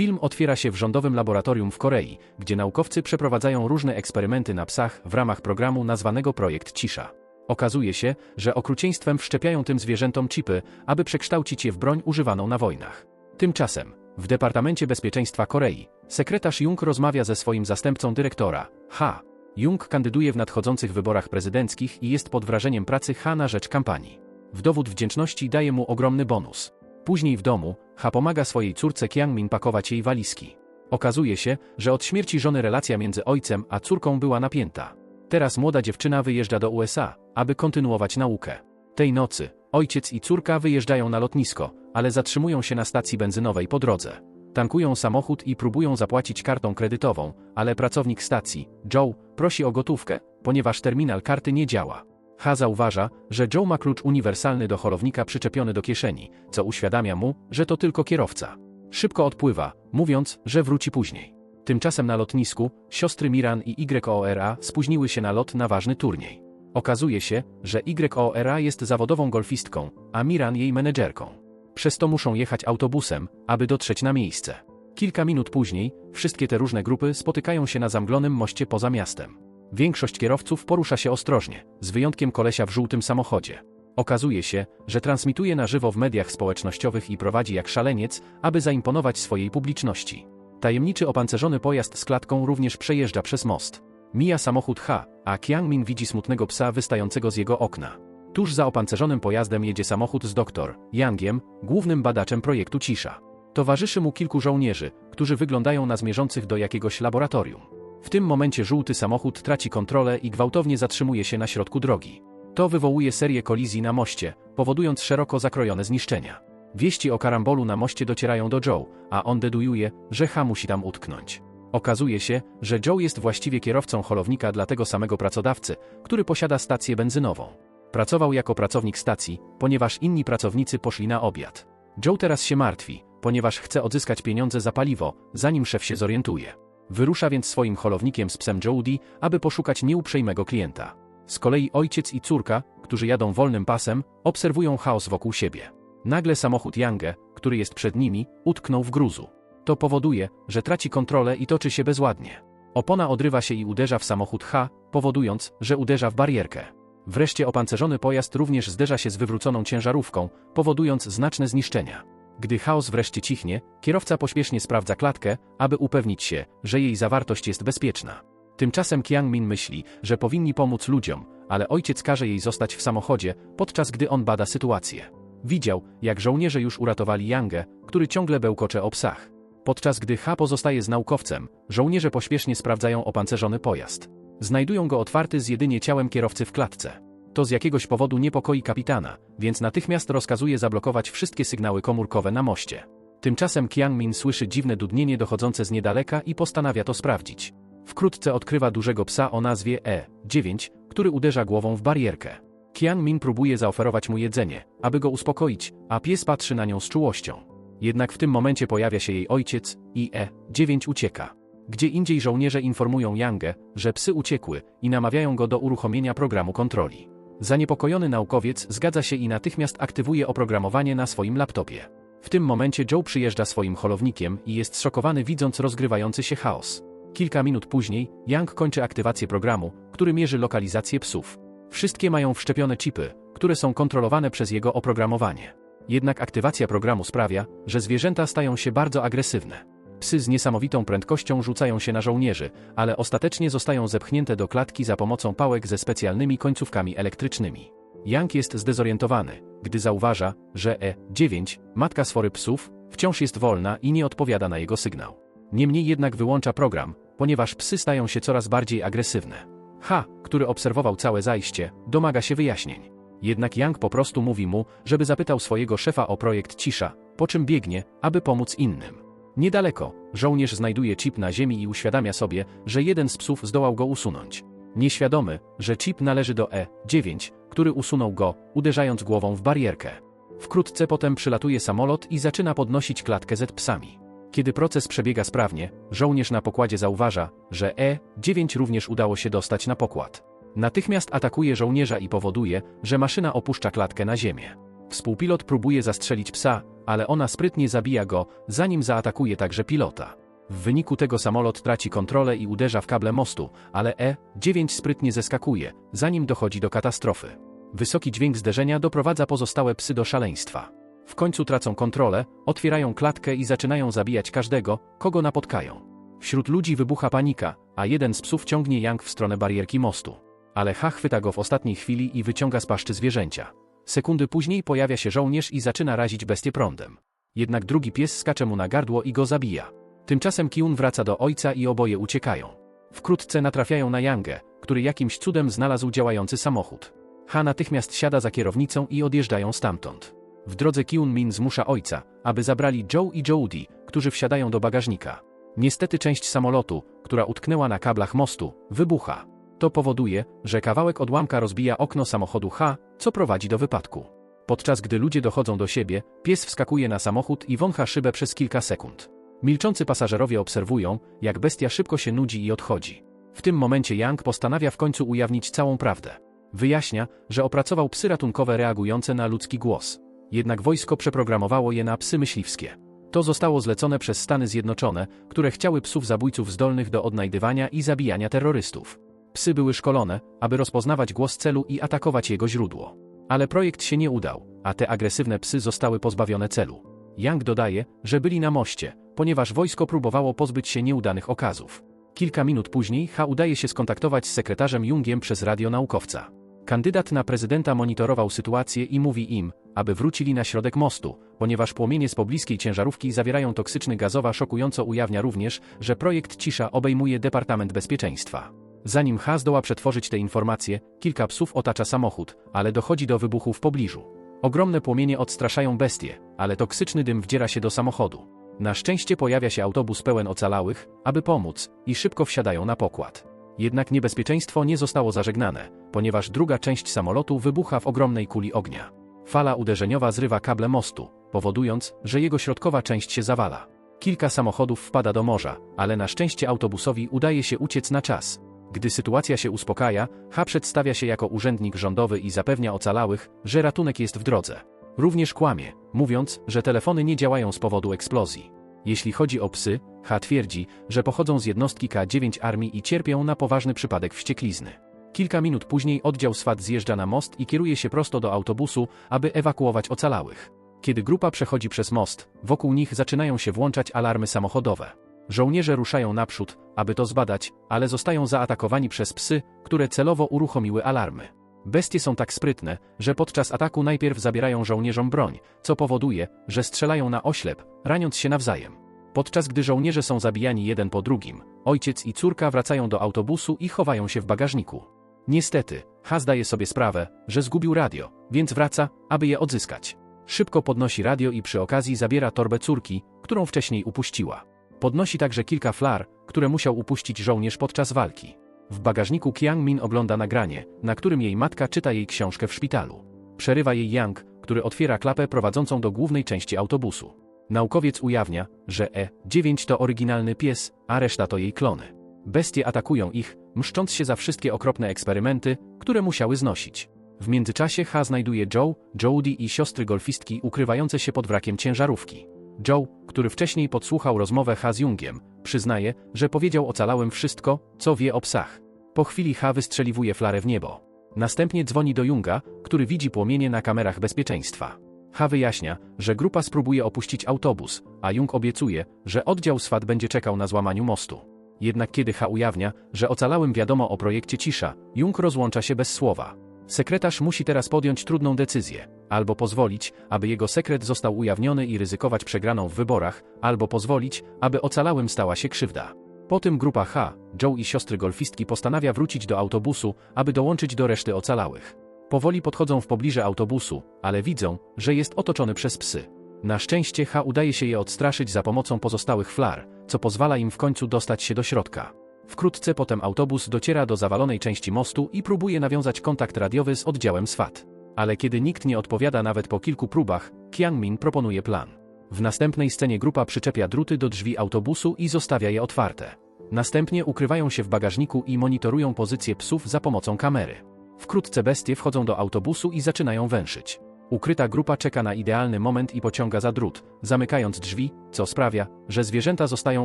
Film otwiera się w rządowym laboratorium w Korei, gdzie naukowcy przeprowadzają różne eksperymenty na psach w ramach programu nazwanego Projekt Cisza. Okazuje się, że okrucieństwem wszczepiają tym zwierzętom chipy, aby przekształcić je w broń używaną na wojnach. Tymczasem, w Departamencie Bezpieczeństwa Korei, sekretarz Jung rozmawia ze swoim zastępcą dyrektora, Ha. Jung kandyduje w nadchodzących wyborach prezydenckich i jest pod wrażeniem pracy Ha na rzecz kampanii. W dowód wdzięczności daje mu ogromny bonus. Później w domu, Ha pomaga swojej córce Kiangmin pakować jej walizki. Okazuje się, że od śmierci żony relacja między ojcem a córką była napięta. Teraz młoda dziewczyna wyjeżdża do USA, aby kontynuować naukę. Tej nocy, ojciec i córka wyjeżdżają na lotnisko, ale zatrzymują się na stacji benzynowej po drodze. Tankują samochód i próbują zapłacić kartą kredytową, ale pracownik stacji, Joe, prosi o gotówkę, ponieważ terminal karty nie działa. Ha zauważa, że Joe ma klucz uniwersalny do holownika przyczepiony do kieszeni, co uświadamia mu, że to tylko kierowca. Szybko odpływa, mówiąc, że wróci później. Tymczasem na lotnisku, siostry Miran i YORA spóźniły się na lot na ważny turniej. Okazuje się, że YORA jest zawodową golfistką, a Miran jej menedżerką. Przez to muszą jechać autobusem, aby dotrzeć na miejsce. Kilka minut później, wszystkie te różne grupy spotykają się na zamglonym moście poza miastem. Większość kierowców porusza się ostrożnie, z wyjątkiem kolesia w żółtym samochodzie. Okazuje się, że transmituje na żywo w mediach społecznościowych i prowadzi jak szaleniec, aby zaimponować swojej publiczności. Tajemniczy opancerzony pojazd z klatką również przejeżdża przez most. Mija samochód H, a Kiangmin widzi smutnego psa wystającego z jego okna. Tuż za opancerzonym pojazdem jedzie samochód z doktor Yangiem, głównym badaczem projektu Cisza. Towarzyszy mu kilku żołnierzy, którzy wyglądają na zmierzących do jakiegoś laboratorium. W tym momencie żółty samochód traci kontrolę i gwałtownie zatrzymuje się na środku drogi. To wywołuje serię kolizji na moście, powodując szeroko zakrojone zniszczenia. Wieści o karambolu na moście docierają do Joe, a on dedujuje, że H musi tam utknąć. Okazuje się, że Joe jest właściwie kierowcą holownika dla tego samego pracodawcy, który posiada stację benzynową. Pracował jako pracownik stacji, ponieważ inni pracownicy poszli na obiad. Joe teraz się martwi, ponieważ chce odzyskać pieniądze za paliwo, zanim szef się zorientuje. Wyrusza więc swoim holownikiem z psem Jody, aby poszukać nieuprzejmego klienta. Z kolei ojciec i córka, którzy jadą wolnym pasem, obserwują chaos wokół siebie. Nagle samochód Yange, który jest przed nimi, utknął w gruzu. To powoduje, że traci kontrolę i toczy się bezładnie. Opona odrywa się i uderza w samochód H, powodując, że uderza w barierkę. Wreszcie opancerzony pojazd również zderza się z wywróconą ciężarówką, powodując znaczne zniszczenia. Gdy chaos wreszcie cichnie, kierowca pośpiesznie sprawdza klatkę, aby upewnić się, że jej zawartość jest bezpieczna. Tymczasem Kiang Min myśli, że powinni pomóc ludziom, ale ojciec każe jej zostać w samochodzie, podczas gdy on bada sytuację. Widział, jak żołnierze już uratowali Yangę, który ciągle bełkocze o psach. Podczas gdy Ha pozostaje z naukowcem, żołnierze pośpiesznie sprawdzają opancerzony pojazd. Znajdują go otwarty z jedynie ciałem kierowcy w klatce. To z jakiegoś powodu niepokoi kapitana, więc natychmiast rozkazuje zablokować wszystkie sygnały komórkowe na moście. Tymczasem Kiang-min słyszy dziwne dudnienie dochodzące z niedaleka i postanawia to sprawdzić. Wkrótce odkrywa dużego psa o nazwie E9, który uderza głową w barierkę. Kiang-min próbuje zaoferować mu jedzenie, aby go uspokoić, a pies patrzy na nią z czułością. Jednak w tym momencie pojawia się jej ojciec i E9 ucieka. Gdzie indziej żołnierze informują Yangę, że psy uciekły i namawiają go do uruchomienia programu kontroli. Zaniepokojony naukowiec zgadza się i natychmiast aktywuje oprogramowanie na swoim laptopie. W tym momencie Joe przyjeżdża swoim holownikiem i jest zszokowany widząc rozgrywający się chaos. Kilka minut później, Yang kończy aktywację programu, który mierzy lokalizację psów. Wszystkie mają wszczepione chipy, które są kontrolowane przez jego oprogramowanie. Jednak aktywacja programu sprawia, że zwierzęta stają się bardzo agresywne. Psy z niesamowitą prędkością rzucają się na żołnierzy, ale ostatecznie zostają zepchnięte do klatki za pomocą pałek ze specjalnymi końcówkami elektrycznymi. Jank jest zdezorientowany, gdy zauważa, że E9, matka sfory psów, wciąż jest wolna i nie odpowiada na jego sygnał. Niemniej jednak wyłącza program, ponieważ psy stają się coraz bardziej agresywne. H, który obserwował całe zajście, domaga się wyjaśnień. Jednak Yang po prostu mówi mu, żeby zapytał swojego szefa o projekt Cisza, po czym biegnie, aby pomóc innym. Niedaleko, żołnierz znajduje chip na ziemi i uświadamia sobie, że jeden z psów zdołał go usunąć. Nieświadomy, że chip należy do E9, który usunął go, uderzając głową w barierkę. Wkrótce potem przylatuje samolot i zaczyna podnosić klatkę z psami. Kiedy proces przebiega sprawnie, żołnierz na pokładzie zauważa, że E9 również udało się dostać na pokład. Natychmiast atakuje żołnierza i powoduje, że maszyna opuszcza klatkę na ziemię. Współpilot próbuje zastrzelić psa, ale ona sprytnie zabija go, zanim zaatakuje także pilota. W wyniku tego samolot traci kontrolę i uderza w kable mostu, ale E-9 sprytnie zeskakuje, zanim dochodzi do katastrofy. Wysoki dźwięk zderzenia doprowadza pozostałe psy do szaleństwa. W końcu tracą kontrolę, otwierają klatkę i zaczynają zabijać każdego, kogo napotkają. Wśród ludzi wybucha panika, a jeden z psów ciągnie Yang w stronę barierki mostu. Ale Ha chwyta go w ostatniej chwili i wyciąga z paszczy zwierzęcia. Sekundy później pojawia się żołnierz i zaczyna razić bestię prądem. Jednak drugi pies skacze mu na gardło i go zabija. Tymczasem Kiun wraca do ojca i oboje uciekają. Wkrótce natrafiają na Yangę, który jakimś cudem znalazł działający samochód. Ha natychmiast siada za kierownicą i odjeżdżają stamtąd. W drodze Kiun Min zmusza ojca, aby zabrali Joe i Jody, którzy wsiadają do bagażnika. Niestety część samolotu, która utknęła na kablach mostu, wybucha. To powoduje, że kawałek odłamka rozbija okno samochodu H, co prowadzi do wypadku. Podczas gdy ludzie dochodzą do siebie, pies wskakuje na samochód i wącha szybę przez kilka sekund. Milczący pasażerowie obserwują, jak bestia szybko się nudzi i odchodzi. W tym momencie Yang postanawia w końcu ujawnić całą prawdę. Wyjaśnia, że opracował psy ratunkowe reagujące na ludzki głos. Jednak wojsko przeprogramowało je na psy myśliwskie. To zostało zlecone przez Stany Zjednoczone, które chciały psów zabójców zdolnych do odnajdywania i zabijania terrorystów. Psy były szkolone, aby rozpoznawać głos celu i atakować jego źródło. Ale projekt się nie udał, a te agresywne psy zostały pozbawione celu. Yang dodaje, że byli na moście, ponieważ wojsko próbowało pozbyć się nieudanych okazów. Kilka minut później Ha udaje się skontaktować z sekretarzem Jungiem przez radio naukowca. Kandydat na prezydenta monitorował sytuację i mówi im, aby wrócili na środek mostu, ponieważ płomienie z pobliskiej ciężarówki zawierają toksyczny gazowa szokująco ujawnia również, że projekt Cisza obejmuje Departament Bezpieczeństwa. Zanim Ha zdoła przetworzyć te informacje, kilka psów otacza samochód, ale dochodzi do wybuchu w pobliżu. Ogromne płomienie odstraszają bestie, ale toksyczny dym wdziera się do samochodu. Na szczęście pojawia się autobus pełen ocalałych, aby pomóc, i szybko wsiadają na pokład. Jednak niebezpieczeństwo nie zostało zażegnane, ponieważ druga część samolotu wybucha w ogromnej kuli ognia. Fala uderzeniowa zrywa kable mostu, powodując, że jego środkowa część się zawala. Kilka samochodów wpada do morza, ale na szczęście autobusowi udaje się uciec na czas. Gdy sytuacja się uspokaja, H przedstawia się jako urzędnik rządowy i zapewnia ocalałych, że ratunek jest w drodze. Również kłamie, mówiąc, że telefony nie działają z powodu eksplozji. Jeśli chodzi o psy, H twierdzi, że pochodzą z jednostki K9 armii i cierpią na poważny przypadek wścieklizny. Kilka minut później oddział SWAT zjeżdża na most i kieruje się prosto do autobusu, aby ewakuować ocalałych. Kiedy grupa przechodzi przez most, wokół nich zaczynają się włączać alarmy samochodowe. Żołnierze ruszają naprzód, aby to zbadać, ale zostają zaatakowani przez psy, które celowo uruchomiły alarmy. Bestie są tak sprytne, że podczas ataku najpierw zabierają żołnierzom broń, co powoduje, że strzelają na oślep, raniąc się nawzajem. Podczas gdy żołnierze są zabijani jeden po drugim, ojciec i córka wracają do autobusu i chowają się w bagażniku. Niestety, Ha zdaje sobie sprawę, że zgubił radio, więc wraca, aby je odzyskać. Szybko podnosi radio i przy okazji zabiera torbę córki, którą wcześniej upuściła. Podnosi także kilka flar, które musiał upuścić żołnierz podczas walki. W bagażniku Kiang Min ogląda nagranie, na którym jej matka czyta jej książkę w szpitalu. Przerywa jej Yang, który otwiera klapę prowadzącą do głównej części autobusu. Naukowiec ujawnia, że E9 to oryginalny pies, a reszta to jej klony. Bestie atakują ich, mszcząc się za wszystkie okropne eksperymenty, które musiały znosić. W międzyczasie Ha znajduje Joe, Jody i siostry golfistki ukrywające się pod wrakiem ciężarówki. Joe, który wcześniej podsłuchał rozmowę Ha z Jungiem, przyznaje, że powiedział ocalałym wszystko, co wie o psach. Po chwili Ha wystrzeliwuje flarę w niebo. Następnie dzwoni do Junga, który widzi płomienie na kamerach bezpieczeństwa. Ha wyjaśnia, że grupa spróbuje opuścić autobus, a Jung obiecuje, że oddział SWAT będzie czekał na złamaniu mostu. Jednak kiedy Ha ujawnia, że ocalałym wiadomo o projekcie Cisza, Jung rozłącza się bez słowa. Sekretarz musi teraz podjąć trudną decyzję. Albo pozwolić, aby jego sekret został ujawniony i ryzykować przegraną w wyborach, albo pozwolić, aby ocalałym stała się krzywda. Po tym grupa H, Joe i siostry golfistki postanawia wrócić do autobusu, aby dołączyć do reszty ocalałych. Powoli podchodzą w pobliże autobusu, ale widzą, że jest otoczony przez psy. Na szczęście H udaje się je odstraszyć za pomocą pozostałych flar, co pozwala im w końcu dostać się do środka. Wkrótce potem autobus dociera do zawalonej części mostu i próbuje nawiązać kontakt radiowy z oddziałem SWAT. Ale kiedy nikt nie odpowiada nawet po kilku próbach, Kiang Min proponuje plan. W następnej scenie grupa przyczepia druty do drzwi autobusu i zostawia je otwarte. Następnie ukrywają się w bagażniku i monitorują pozycję psów za pomocą kamery. Wkrótce bestie wchodzą do autobusu i zaczynają węszyć. Ukryta grupa czeka na idealny moment i pociąga za drut, zamykając drzwi, co sprawia, że zwierzęta zostają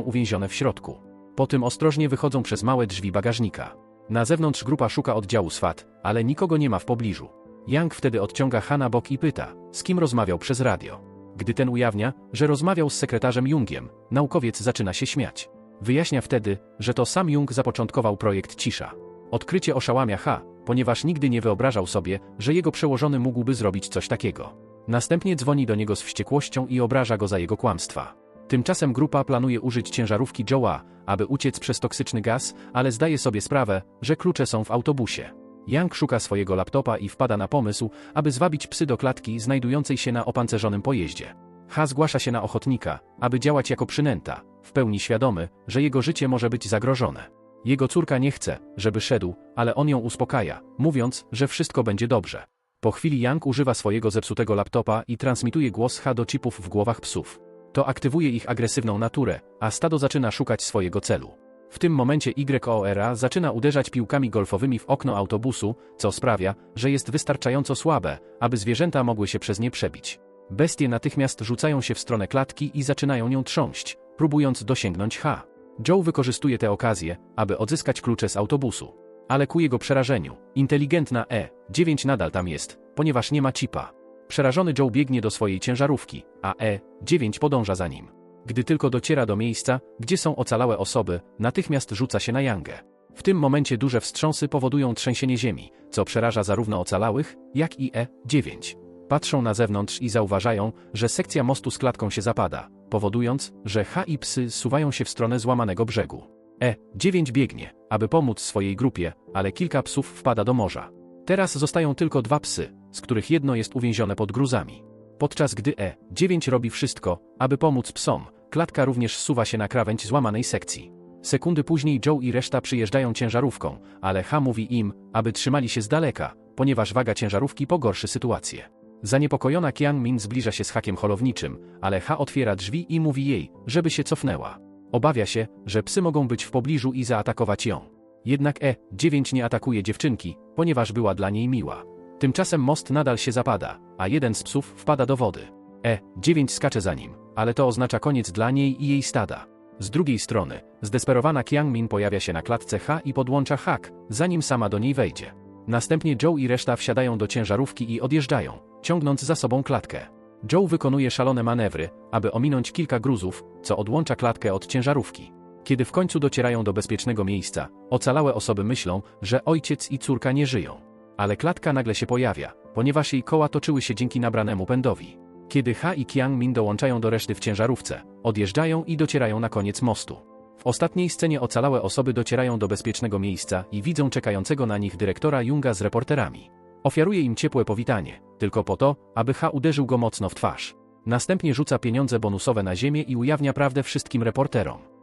uwięzione w środku. Potem ostrożnie wychodzą przez małe drzwi bagażnika. Na zewnątrz grupa szuka oddziału SWAT, ale nikogo nie ma w pobliżu. Young wtedy odciąga Ha na bok i pyta, z kim rozmawiał przez radio. Gdy ten ujawnia, że rozmawiał z sekretarzem Jungiem, naukowiec zaczyna się śmiać. Wyjaśnia wtedy, że to sam Jung zapoczątkował projekt Cisza. Odkrycie oszałamia Ha, ponieważ nigdy nie wyobrażał sobie, że jego przełożony mógłby zrobić coś takiego. Następnie dzwoni do niego z wściekłością i obraża go za jego kłamstwa. Tymczasem grupa planuje użyć ciężarówki Joe'a, aby uciec przez toksyczny gaz, ale zdaje sobie sprawę, że klucze są w autobusie. Young szuka swojego laptopa i wpada na pomysł, aby zwabić psy do klatki znajdującej się na opancerzonym pojeździe. Ha zgłasza się na ochotnika, aby działać jako przynęta, w pełni świadomy, że jego życie może być zagrożone. Jego córka nie chce, żeby szedł, ale on ją uspokaja, mówiąc, że wszystko będzie dobrze. Po chwili Young używa swojego zepsutego laptopa i transmituje głos H do chipów w głowach psów. To aktywuje ich agresywną naturę, a stado zaczyna szukać swojego celu. W tym momencie YORA zaczyna uderzać piłkami golfowymi w okno autobusu, co sprawia, że jest wystarczająco słabe, aby zwierzęta mogły się przez nie przebić. Bestie natychmiast rzucają się w stronę klatki i zaczynają nią trząść, próbując dosięgnąć H. Joe wykorzystuje tę okazję, aby odzyskać klucze z autobusu. Ale ku jego przerażeniu, inteligentna E9 nadal tam jest, ponieważ nie ma chipa. Przerażony Joe biegnie do swojej ciężarówki, a E9 podąża za nim. Gdy tylko dociera do miejsca, gdzie są ocalałe osoby, natychmiast rzuca się na Yangę. W tym momencie duże wstrząsy powodują trzęsienie ziemi, co przeraża zarówno ocalałych, jak i E9. Patrzą na zewnątrz i zauważają, że sekcja mostu z klatką się zapada, powodując, że H i psy suwają się w stronę złamanego brzegu. E9 biegnie, aby pomóc swojej grupie, ale kilka psów wpada do morza. Teraz zostają tylko dwa psy, z których jedno jest uwięzione pod gruzami. Podczas gdy E9 robi wszystko, aby pomóc psom, klatka również suwa się na krawędź złamanej sekcji. Sekundy później Joe i reszta przyjeżdżają ciężarówką, ale H mówi im, aby trzymali się z daleka, ponieważ waga ciężarówki pogorszy sytuację. Zaniepokojona Kian Min zbliża się z hakiem holowniczym, ale Ha otwiera drzwi i mówi jej, żeby się cofnęła. Obawia się, że psy mogą być w pobliżu i zaatakować ją. Jednak E9 nie atakuje dziewczynki, ponieważ była dla niej miła. Tymczasem most nadal się zapada, a jeden z psów wpada do wody. E9 skacze za nim, ale to oznacza koniec dla niej i jej stada. Z drugiej strony, zdesperowana Kiangmin pojawia się na klatce H i podłącza hak, zanim sama do niej wejdzie. Następnie Joe i reszta wsiadają do ciężarówki i odjeżdżają, ciągnąc za sobą klatkę. Joe wykonuje szalone manewry, aby ominąć kilka gruzów, co odłącza klatkę od ciężarówki. Kiedy w końcu docierają do bezpiecznego miejsca, ocalałe osoby myślą, że ojciec i córka nie żyją. Ale klatka nagle się pojawia, ponieważ jej koła toczyły się dzięki nabranemu pędowi. Kiedy Ha i Kiang Min dołączają do reszty w ciężarówce, odjeżdżają i docierają na koniec mostu. W ostatniej scenie ocalałe osoby docierają do bezpiecznego miejsca i widzą czekającego na nich dyrektora Junga z reporterami. Ofiaruje im ciepłe powitanie, tylko po to, aby Ha uderzył go mocno w twarz. Następnie rzuca pieniądze bonusowe na ziemię i ujawnia prawdę wszystkim reporterom.